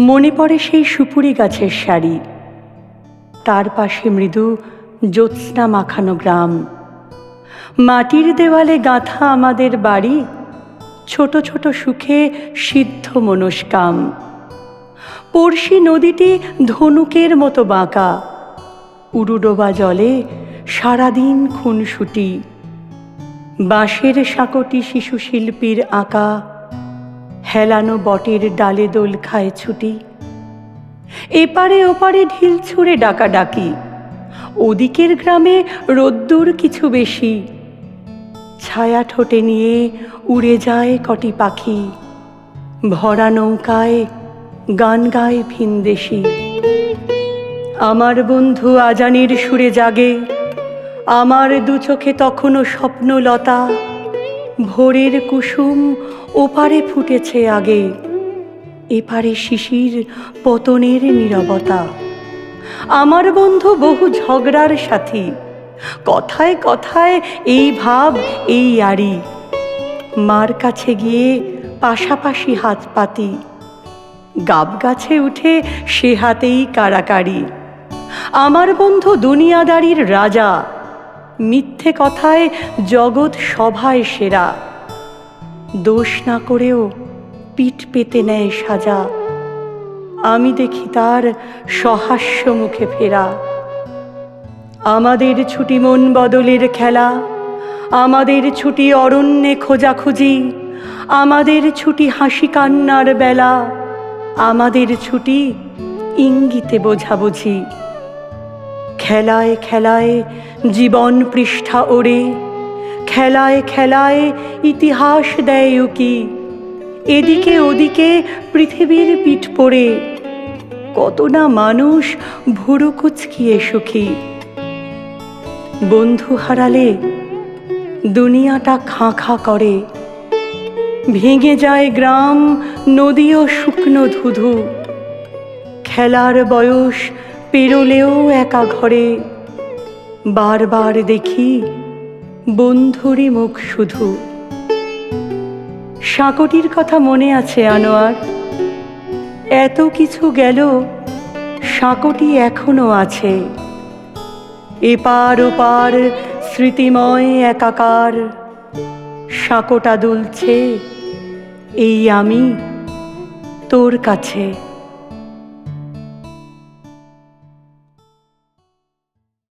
মনে পড়ে সেই সুপুরি গাছের শাড়ি। তার পাশে মৃদু জ্যোৎস্না মাখানো গ্রাম। মাটির দেওয়ালে গাঁথা আমাদের বাড়ি। ছোট ছোট সুখে সিদ্ধ মনস্কাম। পড়শি নদীটি ধনুকের মতো বাঁকা। উরুডোবা জলে সারাদিন খুনসুটি। বাঁশের সাঁকটি শিশু শিল্পীর আঁকা। হেলানো বটের ডালে দোল খায় ছুটি। এপারে ওপারে ঢিল ছুঁড়ে ডাকাডাকি। ওদিকের গ্রামে রোদ্দুর কিছু বেশি। ছায়া ঠোঁটে নিয়ে উড়ে যায় কটি পাখি। ভরা নৌকায় গান গায় ভিনদেশি আমার বন্ধু আজানের সুরে জাগে। আমার দু চোখে তখনও স্বপ্নলতা। ভোরের কুসুম ওপারে ফুটেছে আগে। এপারে শিশির পতনের নীরবতা। আমার বন্ধু বহু ঝগড়ার সাথী। কথায় কথায় এই ভাব, এই আড়ি। মার কাছে গিয়ে পাশাপাশি হাত পাতি। গাব গাছে উঠে সে হাতেই কারাকারি। আমার বন্ধু দুনিয়াদারির রাজা। মিথ্যে কথায় জগৎ সভায় সেরা। দোষ না করেও পিঠ পেতে নেয় সাজা। আমি দেখি তার সহাস্য মুখে ফেরা। আমাদের ছুটি মন বদলের খেলা, আমাদের ছুটি অরণ্যে খোঁজাখুঁজি, আমাদের ছুটি হাসি কান্নার বেলা, আমাদের ছুটি ইঙ্গিতে বোঝাবুঝি। খেলায় খেলায় জীবন পৃষ্ঠা ওড়ে। খেলায় খেলায় ইতিহাস দেয় উকি। এদিকে ওদিকে পৃথিবীর পিঠ পড়ে। কত না মানুষ ভুরু কুচকিয়ে সুখী। বন্ধু হারালে দুনিয়াটা খাঁ খাঁ করে। ভেঙে যায় গ্রাম, নদী ও শুকনো ধুধু। খেলার বয়স পেরোলেও একা ঘরে। বারবার দেখি বন্ধুরই মুখ শুধু। সাঁকটির কথা মনে আছে আনোয়ার। এত কিছু গেল সাঁকটি এখনও আছে। এপার ওপার স্মৃতিময় একাকার। সাঁকোটা দুলছে, এই আমি তোর কাছে।